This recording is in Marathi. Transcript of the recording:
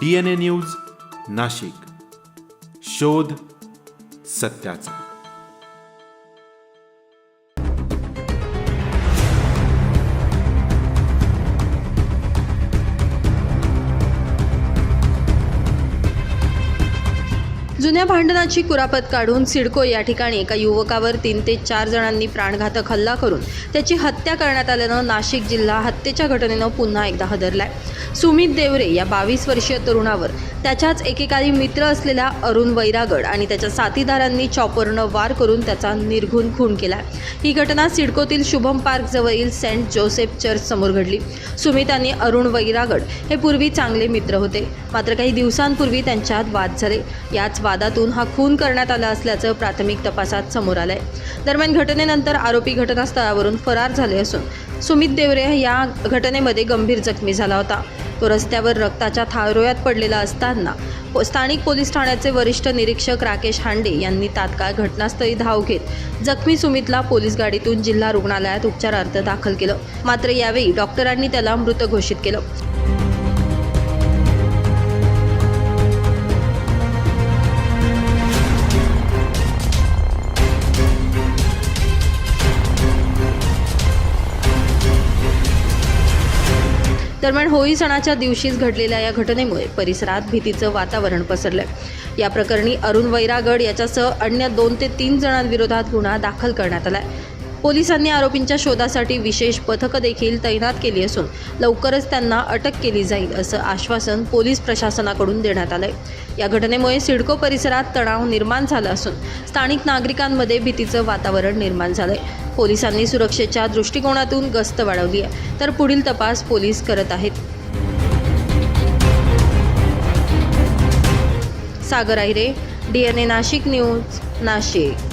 D N A news Nashik. शोध सत्याचा. जुन्या भांडणाची कुरापत काढून सिडको या ठिकाणी एका युवकावर तीन ते चार जणांनी प्राणघातक हल्ला करून त्याची हत्या करण्यात आल्यानं नाशिक जिल्हा हत्येच्या घटनेनं पुन्हा एकदा हदरलाय. सुमित देवरे या बावीस वर्षीय तरुणावर त्याच्याच एकेकाळी मित्र असलेल्या अरुण वैरागड आणि त्याच्या साथीदारांनी चॉपरनं वार करून त्याचा निर्घुण खून केला. ही घटना सिडकोतील शुभम पार्क जवळील सेंट जोसेफ चर्च समोर घडली. सुमित आणि अरुण वैरागड हे पूर्वी चांगले मित्र होते. मात्र काही दिवसांपूर्वी त्यांच्यात वाद झाले. याच वादातून हा खून करण्यात आला असल्याचं प्राथमिक तपासात समोर आलंय. दरम्यान घटनेनंतर आरोपी घटनास्थळावरून फरार झाले असून सुमित देवरे या घटनेमध्ये गंभीर जखमी झाला होता. तो रस्त्यावर रक्ताच्या थारोळ्यात पडलेला असताना स्थानिक पोलीस ठाण्याचे वरिष्ठ निरीक्षक राकेश हांडे यांनी तात्काळ घटनास्थळी धाव घेत जखमी सुमितला पोलीस गाडीतून जिल्हा रुग्णालयात उपचारार्थ दाखल केलं. मात्र यावेळी डॉक्टरांनी त्याला मृत घोषित केलं. दरम्यान होळी सणाच्या दिवशीच घडलेल्या या घटनेमुळे परिसरात भीतीचं वातावरण पसरलंय. या प्रकरणी अरुण वैरागड याच्यासह अन्य दोन ते तीन जणांविरोधात गुन्हा दाखल करण्यात आलाय. पोलिसांनी आरोपींच्या शोधासाठी विशेष पथकं देखील तैनात केली असून लवकरच त्यांना अटक केली जाईल असं आश्वासन पोलीस प्रशासनाकडून देण्यात आलंय. या घटनेमुळे सिडको परिसरात तणाव निर्माण झाला असून स्थानिक नागरिकांमध्ये भीतीचं वातावरण निर्माण झालंय. पोलिसांनी सुरक्षेच्या दृष्टिकोनातून गस्त वाढवली आहे. तर पुढील तपास पोलीस करत आहेत. Sagar Ahire D N A Nashik news Nashik.